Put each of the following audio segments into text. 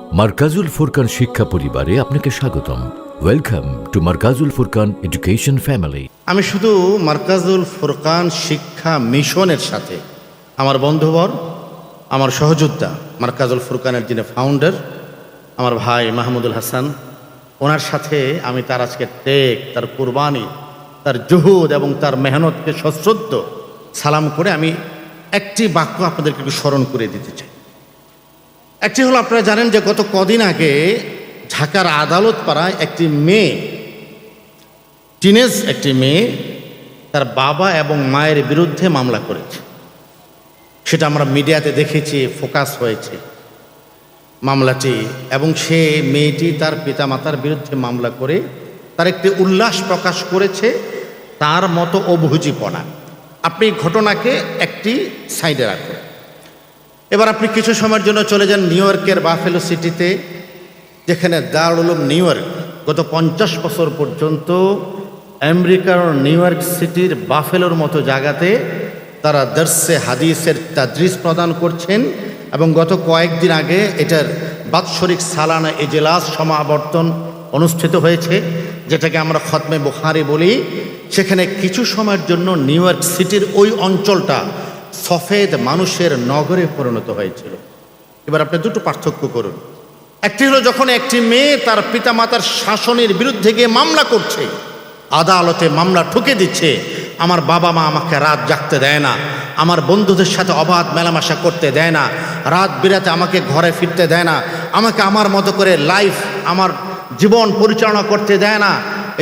মার্কাজুল ফুরকান শিক্ষা পরিবারে আপনাকে স্বাগতম। Welcome to Markazul Furqan education family আমি শুধু মার্কাজুল ফুরকান শিক্ষা মিশনের সাথে। আমার বন্ধুবর, আমার সহযোদ্ধা, মার্কাজুল ফুরকানের যিনি ফাউন্ডার আমার ভাই মাহমুদুল হাসান, ওনার সাথে আমি তার আজকে টেক, তার কুরবানি, তার জুহুদ এবং তার মেহনতকে সশ্রদ্ধ সালাম করে আমি একটি বাক্য আপনাদেরকে স্মরণ করে দিতে চাই। একটি হলো, আপনারা জানেন যে গত কদিন আগে ঢাকার আদালত পাড়ায় একটি মেয়ে, টিনেজ একটি মেয়ে, তার বাবা এবং মায়ের বিরুদ্ধে মামলা করেছে। সেটা আমরা মিডিয়াতে দেখেছি, ফোকাস হয়েছে মামলাটি, এবং সে মেয়েটি তার পিতামাতার বিরুদ্ধে মামলা করে তার একটি উল্লাস প্রকাশ করেছে তার মতো অবহুজিপনা আপনি ঘটনাকে একটি সাইডে রাখুন। এবার আপনি কিছু সময়ের জন্য চলে যান নিউ ইয়র্কের বাফেলো সিটিতে, যেখানে দারুল নিউ ইয়র্ক, গত পঞ্চাশ বছর পর্যন্ত আমেরিকার নিউ ইয়র্ক সিটির বাফেলোর মতো জায়গাতে তারা দর্শে হাদিসের তাদ্রিস প্রদান করছেন এবং গত কয়েকদিন আগে এটার বাৎসরিক সালানা এজেলাস সমাবর্তন অনুষ্ঠিত হয়েছে, যেটাকে আমরা খতমে বুখারি বলি। সেখানে কিছু সময়ের জন্য নিউ ইয়র্ক সিটির ওই অঞ্চলটা সফেদ মানুষের নগরে পরিণত হয়েছিল। এবার আপনি দুটো পার্থক্য করুন। একটি হলো যখন একটি মেয়ে তার পিতামাতার শাসনের বিরুদ্ধে গিয়ে মামলা করছে, আদালতে মামলা ঠুকে দিচ্ছে, আমার বাবা মা আমাকে রাত জাগতে দেয় না, আমার বন্ধুদের সাথে অবাধ মেলামেশা করতে দেয় না, রাত বিরাতে আমাকে ঘরে ফিরতে দেয় না, আমাকে আমার মতো করে লাইফ আমার জীবন পরিচালনা করতে দেয় না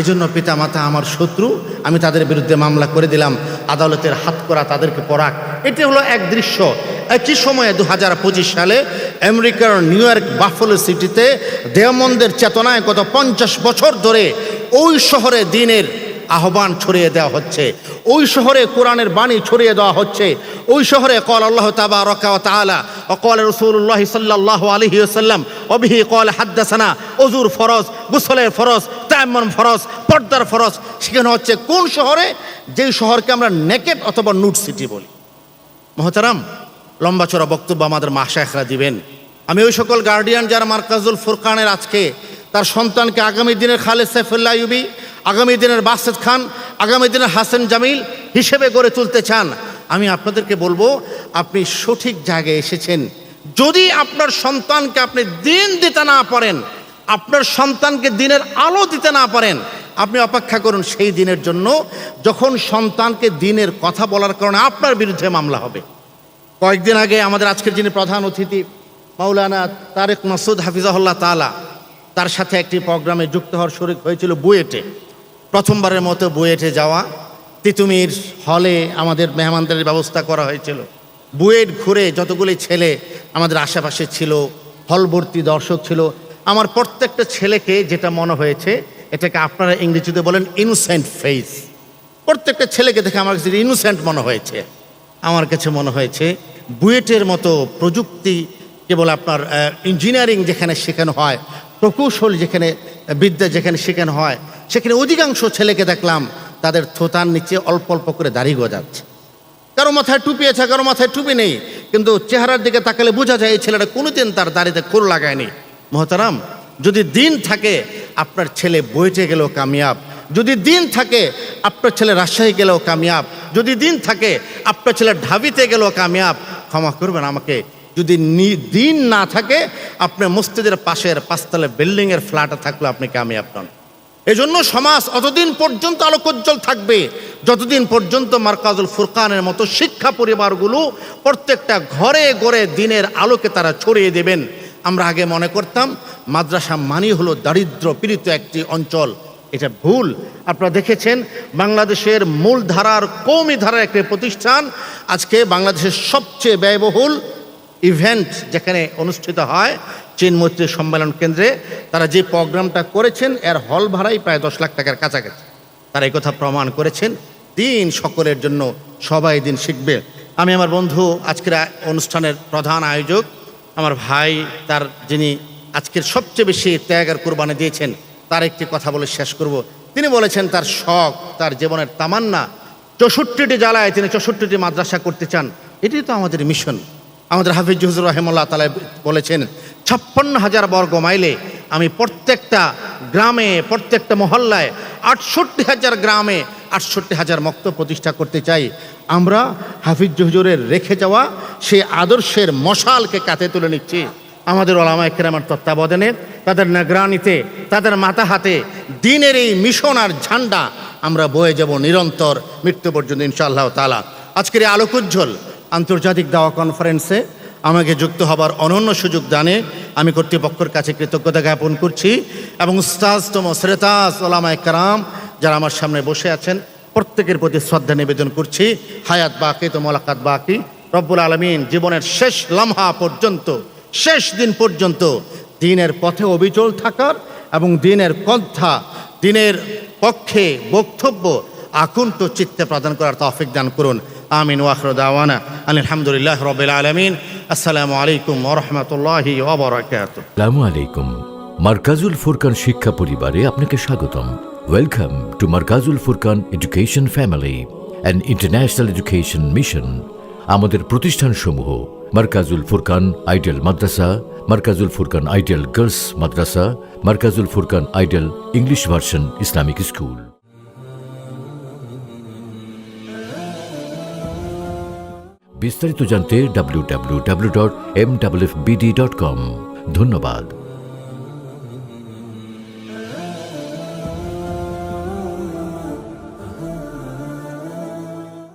এই জন্য পিতামাতা আমার শত্রু, আমি তাদের বিরুদ্ধে মামলা করে দিলাম, আদালতের হাত করা তাদেরকে পরাক এটি হলো এক দৃশ্য। একই সময়ে দু হাজার পঁচিশ সালে আমেরিকার নিউ ইয়র্ক বাফলো সিটিতে দেওমন্দের চেতনায় গত পঞ্চাশ বছর ধরে ওই শহরে দিনের আহ্বান ছড়িয়ে দেওয়া হচ্ছে। ওই শহরে কোরআনের বাণী ছড়িয়ে দেওয়া হচ্ছে। ওই শহরে কল আল্লাহ তাবা রকা তালা অকল রসুল্লাহ সাল্লাহ আলহি সাল্লাম অবিহি কল হাদ্দাসানা অজুর ফরজ, গুসলের ফরজ তায়াম্মন ফরজ, পর্দার ফরজ, সেখানে হচ্ছে কোন শহরে? যেই শহরকে আমরা নেকেট অথবা নুট সিটি বলি। মহতারাম, লম্বা চড়া বক্তব্য আমাদের মাসায়খরা দিবেন। আমি ওই সকল গার্ডিয়ান যারা মার্কাজুল ফুরকানের আজকে তার সন্তানকে আগামী দিনের খালেদ সাইফুল্লাহ ইউবি আগামী দিনের বাসেদ খান, আগামী দিনের হাসান জামিল হিসেবে গড়ে তুলতে চান, আমি আপনাদেরকে বলব, আপনি সঠিক জায়গায় এসেছেন। যদি আপনার সন্তানকে আপনি দিন দিতে না পারেন আপনার সন্তানকে দিনের আলো দিতে না পারেন, আপনি অপেক্ষা করুন সেই দিনের জন্য, যখন সন্তানকে দিনের কথা বলার কারণে আপনার বিরুদ্ধে মামলা হবে। কয়েকদিন আগে আমাদের আজকের যিনি প্রধান অতিথি, মাওলানা তারেক মাসুদ হাফিজাহুল্লাহ তালা তার সাথে একটি প্রোগ্রামে যুক্ত হওয়ার শরিক হয়েছিল বুয়েটে। প্রথমবারের মতো বুয়েটে যাওয়া, তিতুমির হলে আমাদের মেহমানদের ব্যবস্থা করা হয়েছিল। বুয়েট ঘুরে যতগুলি ছেলে আমাদের আশেপাশে ছিল হলভর্তি দর্শক ছিল আমার প্রত্যেকটা ছেলেকে যেটা মনে হয়েছে, এটাকে আপনারা ইংরেজিতে বলেন ইনোসেন্ট ফেস প্রত্যেকটা ছেলেকে দেখে আমার কাছে ইনোসেন্ট মনে হয়েছে। আমার কাছে মনে হয়েছে, বুয়েটের মতো প্রযুক্তি কেবল আপনার ইঞ্জিনিয়ারিং যেখানে শেখানো হয়, প্রকৌশল যেখানে, বিদ্যা যেখানে শেখানো হয়, সেখানে অধিকাংশ ছেলেকে দেখলাম তাদের থোতার নিচে অল্প অল্প করে দাড়ি গজাচ্ছে। কারও মাথায় টুপি আছে, কারও মাথায় টুপি নেই, কিন্তু চেহারার দিকে তাকালে বোঝা যায় এই ছেলেটা কোনোদিন তার দাড়িতে খোল লাগায়নি। মহতারাম, যদি দিন থাকে আপনার ছেলে বইটে গেলেও কামিয়াব, যদি দিন থাকে আপনার ছেলে রাজশাহী গেলেও কামিয়াব, যদি দিন থাকে আপনার ছেলে ঢাবিতে গেলেও কামিয়াব, ক্ষমা করবেন আমাকে। যদি দিন না থাকে, আপনার মসজিদের পাশের পাঁচতলা বিল্ডিংয়ের ফ্ল্যাটে থাকলেও আপনি কামিয়াব নন। এজন্য সমাজ অতদিন পর্যন্ত আলোকোজ্জ্বল থাকবে। যতদিন পর্যন্ত মার্কাজুল ফুরকানের মতো শিক্ষা পরিবারগুলো প্রত্যেকটা ঘরে ঘরে দিনের আলোকে তারা ছড়িয়ে দেবেন। আমরা আগে মনে করতাম, মাদ্রাসা মানি হলো দারিদ্র পীড়িত একটি অঞ্চল। এটা ভুল। আপনারা দেখেছেন, বাংলাদেশের মূল ধারার কৌমি ধারার একটি প্রতিষ্ঠান। আজকে বাংলাদেশের সবচেয়ে ব্যয়বহুল ইভেন্ট যেখানে অনুষ্ঠিত হয়, চীন মৈত্রী সম্মেলন কেন্দ্রে। তারা যে প্রোগ্রামটা করেছেন, এর হল ভাড়াই প্রায় দশ লাখ টাকার কাছাকাছি। তারা এই কথা প্রমাণ করেছেন, দিন সকলের জন্য সবাই দিন শিখবে। আমি আমার বন্ধু, আজকের অনুষ্ঠানের প্রধান আয়োজক আমার ভাই, তার যিনি আজকের সবচেয়ে বেশি ত্যাগ আর কোরবানি দিয়েছেন, তার একটি কথা বলে শেষ করব। তিনি বলেছেন, তার শখ, তার জীবনের তামান্না, চৌষট্টিটি জ্বালায় তিনি চৌষট্টিটি মাদ্রাসা করতে চান এটি তো আমাদের মিশন আমাদের হাফিজ হুজুর রহেমুল্লাহ তালা বলেছেন, ছাপ্পান্ন হাজার বর্গ মাইলে আমি প্রত্যেকটা গ্রামে, প্রত্যেকটা মহল্লায় আটষট্টি হাজার গ্রামে আটষট্টি হাজার মক্ত প্রতিষ্ঠা করতে চাই। আমরা হাফিজ হুজুরের রেখে যাওয়া সেই আদর্শের মশালকে কাতে তুলে নিচ্ছি। আমাদের ওলামা একরামার তত্ত্বাবধানে, তাদের নাগরানিতে, তাদের মাথা হাতে দিনের এই মিশন আর ঝান্ডা আমরা বয়ে যাব নিরন্তর মৃত্যু পর্যন্ত ইনশাআল্লাহ তালা আজকের এই আলোকোজ্জ্বল আন্তর্জাতিক দাওয়া কনফারেন্সে আমাকে যুক্ত হবার অনন্য সুযোগ দানে আমি কর্তৃপক্ষের কাছে কৃতজ্ঞতা জ্ঞাপন করছি এবং উস্তাজতম শ্রেতাস ওলামা একরাম যারা আমার সামনে বসে আছেন প্রত্যেকের প্রতি শ্রদ্ধা নিবেদন করছি। হায়াত বাকি, তো মোলাকাত বাকি। রব্বুল আলমিন জীবনের শেষ লম্হা পর্যন্ত, শেষ দিন পর্যন্ত দিনের পথে অবিচল থাকার এবং দিনের কন্থা দিনের পক্ষে বক্তব্য আকুণ্ঠ চিত্তে প্রদান করার তৌফিক দান করুন। আমিন ওয়াখর দাওয়ানা আলহামদুলিল্লাহ রবিল আলমিন। আসসালামু আলাইকুম ওরহমতুল্লাহি ওবরাকাত আসসালামু আলাইকুম। মার্কাজুল ফুরকান শিক্ষা পরিবারে আপনাকে স্বাগতম। Welcome to Markazul Furqan education family and international education mission আমাদের প্রতিষ্ঠানসমূহ Markazul Furqan ideal Madrasa Markazul Furqan ideal girls Madrasa Markazul Furqan ideal English version Islamic school বিস্তারিত জানতে W W W dot M W dot com ধন্যবাদ।